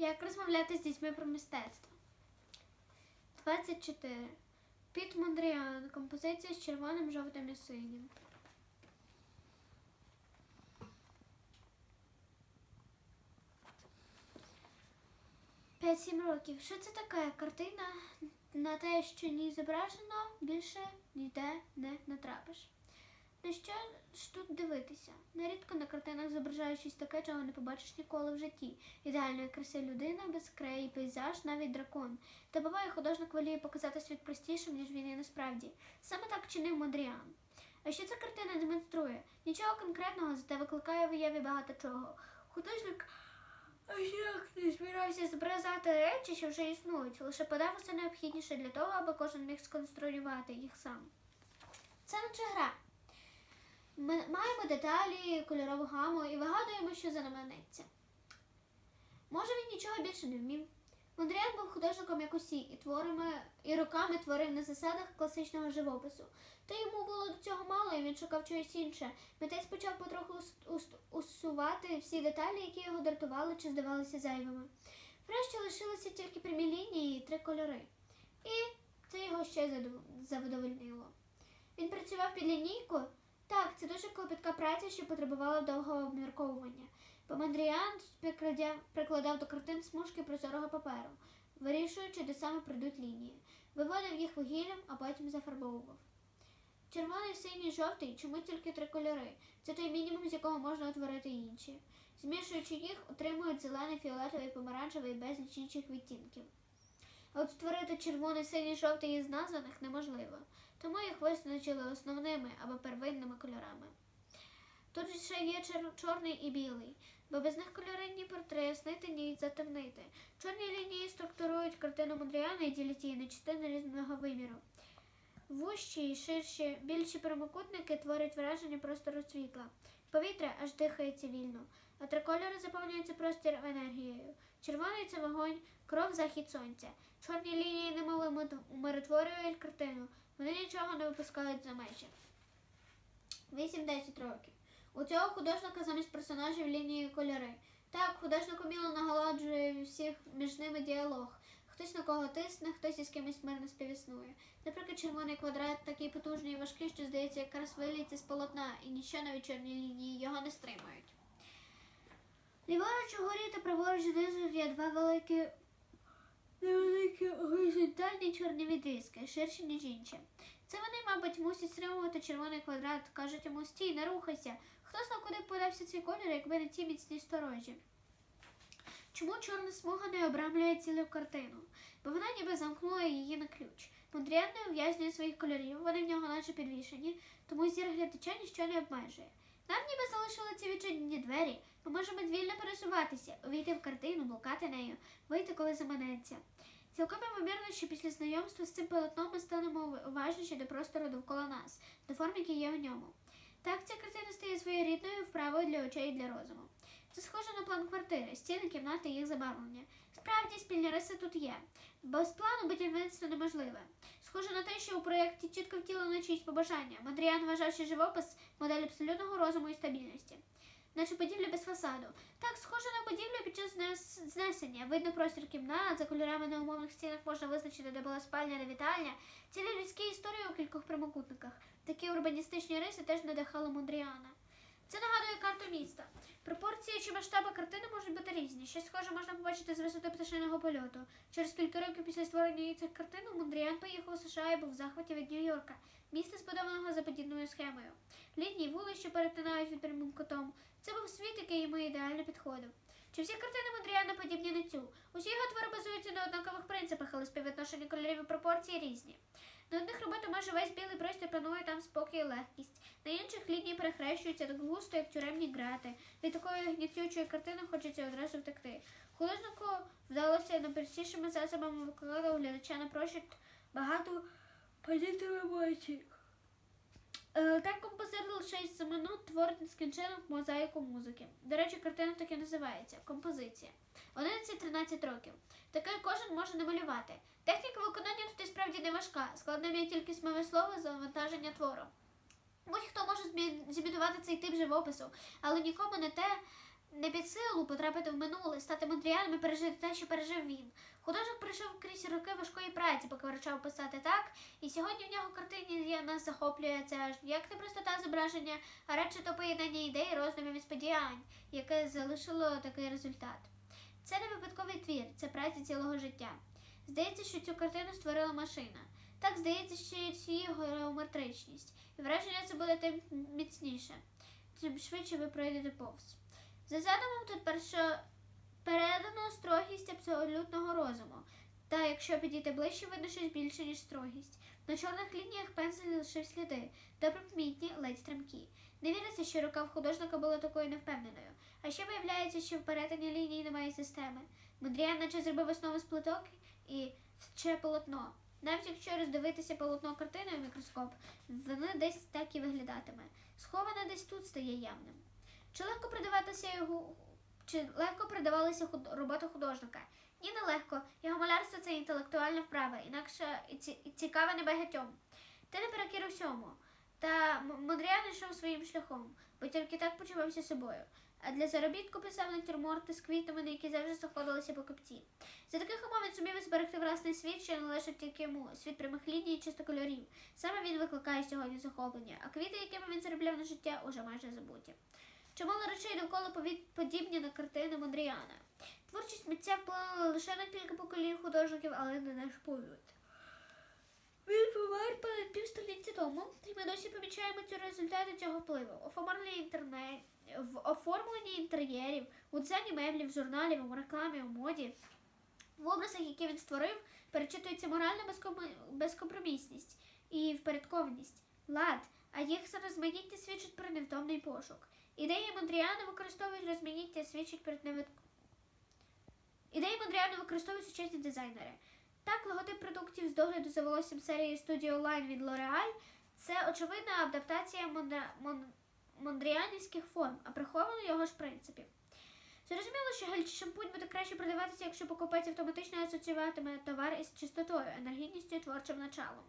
Як розмовляти з дітьми про мистецтво? 24. Піт Мондріан. Композиція з червоним, жовтим і синім. П'ять-сім років. Що це таке? Картина на те, що ній зображено, більше ніде не натрапиш. На що ж тут дивитися? Нерідко на картинах зображають щось таке, чого не побачиш ніколи в житті. Ідеальної краси людина, без краї, пейзаж, навіть дракон. Та буває, художник воліє показати світ простішим, ніж він є насправді. Саме так чинив Модріан. А що ця картина демонструє? Нічого конкретного, зате викликає в уяві багато чого. Художник як не збирався зобразати речі, що вже існують, лише подав усе необхідніше для того, аби кожен міг сконструювати їх сам. Це наче гра. Ми маємо деталі, кольорову гаму і вигадуємо, що заманеться. Може, він нічого більше не вмів. Мондріан був художником як усі, і творами, і роками творив на засадах класичного живопису. Та йому було до цього мало, і він шукав чогось інше. Митець почав потроху ус- ус- усувати всі деталі, які його дратували чи здавалися зайвими. Врешті лишилися тільки прямі лінії і три кольори. І це його ще задовольнило. Він працював під лінійку. Так, це дуже праця, що потребувала довгого обмірковування. Бо Мандріан прикладав, до картин смужки прозорого паперу, вирішуючи, де саме прийдуть лінії. Виводив їх вугіллям, а потім зафарбовував. Червоний, синій, жовтий, чому тільки три кольори? Це той мінімум, з якого можна утворити інші. Змішуючи їх, отримують зелений, фіолетовий, помаранчевий безліч інших відтінків. А от створити червоний, синій, жовтий із названих неможливо, тому їх визначили основними або первинними кольорами. Тут ще є чорний і білий, бо без них кольори ні прояснити, ні затемнити. Чорні лінії структурують картину Модріана і ділять її на частини різного виміру. Вущі і ширші, більші прямокутники творять враження простору світла. Повітря аж дихається вільно, а трикольори заповнюються простір енергією. Червоний це вогонь, кров захід сонця. Чорні лінії немови мит- умиротворюють картину. Вони нічого не випускають за межі. 8-10 років. У цього художника замість персонажів лінії кольори. Так, художник уміло наголоджує всіх між ними діалог. Хтось на кого тисне, хтось із кимось мирно співіснує. Наприклад, червоний квадрат такий потужний і важкий, що здається, якраз виліється з полотна, і ніщо навіть чорні лінії його не стримують. Ліворуч угорі та праворуч знизу є два великі невеликі горизонтальні чорні відрізки, ширші, ніж інші. Це вони, мабуть, мусять стримувати червоний квадрат, кажуть йому стій, не рухайся. Хто знав, куди подався цей колір, якби не ті міцні сторожі. Чому чорна смуга не обрамлює цілу картину? Бо вона ніби замкнула її на ключ. Мондріан не ув'язнює своїх кольорів, вони в нього наче підвішені, тому зір глядача ніщо не обмежує. Нам ніби залишили ці відчинені двері, ми можемо вільно пересуватися, увійти в картину, блукати нею, вийти, коли заманеться. Цілком ймовірно, що після знайомства з цим полотном ми станемо уважніші до простору довкола нас, до форм, які є у ньому. Так ця картина стає своєрідною вправою для очей і для розуму. Це схоже на план квартири, стіни, кімнати їх забарвлення. Справді спільні риси тут є. Без плану будівництво неможливе. Схоже на те, що у проєкті чітко втілено чиїсь побажання. Мадріан вважав, що живопис модель абсолютного розуму і стабільності. Наче будівля без фасаду. Так, схоже на будівлю під час знесення. Видно простір кімнат, за кольорами на умовних стінах можна визначити, де була спальня, де вітальня. Цілі людські історії у кількох прямокутниках. Такі урбаністичні риси теж надихали Мондріана. Це нагадує карту міста. Пропорції чи масштаби картини можуть бути різні. Щось схоже можна побачити з висоти пташиного польоту. Через кілька років після створення цих картин Мондріан поїхав у США і був в захваті від Нью-Йорка, міста, збудованого за подібною схемою. Літні вулиці, перетинають від прямим котом. Це був світ, який йому ідеально підходив. Чи всі картини Мондріана подібні на цю? Усі його твори базуються на однакових принципах, але співвідношення кольорів і пропорції різні. На одних роботах майже весь білий простір панує там спокій і легкість. На інших лінії перехрещуються так густо, як тюремні грати. Від такої гнітючої картини хочеться одразу втекти. Художнику вдалося найпростішими засобами викликати глядача на прощик багато політів емоцій. Е, Так композитор лише із 7 минут творить нескінчену мозаїку музики. До речі, картина так і називається композиція. 11-13 років. Таке кожен може намалювати. Техніка виконання тут і справді не важка. Складним є тільки смове слово завантаження твору. Будь-хто може зімітувати цей тип живопису, але нікому не те, не під силу потрапити в минуле, стати Мондріаном і пережити те, що пережив він. Художник пройшов крізь роки важкої праці, поки вирішав писати так, і сьогодні в нього картині нас захоплює це як не простота зображення, а радше то поєднання ідей, роздумів і сподівань, яке залишило такий результат. Це не випадковий твір, це праця цілого життя. Здається, що цю картину створила машина. Так здається, що її геометричність. І враження це буде тим міцніше, тим швидше ви пройдете повз. За задумом тут перше передано строгість абсолютного розуму. Та якщо підійти ближче, видно щось більше, ніж строгість. На чорних лініях пензель лишив сліди, добре помітні, ледь стрімкі. Не віриться, що рука в художника була такою невпевненою. А ще виявляється, що в перетині ліній немає системи. Модріан наче зробив основу з плиток і ще полотно. Навіть якщо роздивитися полотно картиною в мікроскоп, воно десь так і виглядатиме. Сховане десь тут стає явним. Чи легко придаватися його чи легко придавалися худ... роботи художника? Ні, не легко. Його малярство це інтелектуальна вправа, інакше і цікаве небагатьом. Ти не перекір усьому. Та М- Модріан йшов своїм шляхом, бо тільки так почувався собою. А для заробітку писав натюрморти з квітами, на які завжди заходилися покупці. За таких умов він зумів зберегти власний світ, що належить тільки йому, світ прямих ліній і чисто кольорів. Саме він викликає сьогодні захоплення, а квіти, якими він заробляв на життя, уже майже забуті. Чимало речей довкола подібні на картини Мондріана. Творчість митця вплинула лише на кілька поколінь художників, але не наш погляд. Він помер понад півстоліття тому, і ми досі помічаємо ці результати цього впливу. Оформлення інтернет, в оформленні інтер'єрів, у дизайні меблів, журналів, у рекламі, у моді. В образах, які він створив, перечитується моральна безкомпромісність і впорядкованість, лад, а їх розмаїття свідчить про невтомний пошук. Ідеї Мондріана використовують розмаїття свідчить про невид... Ідеї Мондріана використовують сучасні дизайнери. Так, логотип продуктів з догляду за волоссям серії Studio Line від L'Oreal – це очевидна адаптація мондра... мон... мондріанівських форм, а приховано його ж принципів. Зрозуміло, що гель чи шампунь буде краще продаватися, якщо покупець автоматично асоціюватиме товар із чистотою, енергійністю і творчим началом.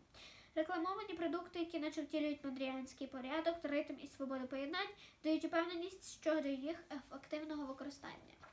Рекламовані продукти, які наче втілюють мандріанський порядок, ритм і свободу поєднань, дають упевненість щодо їх ефективного використання.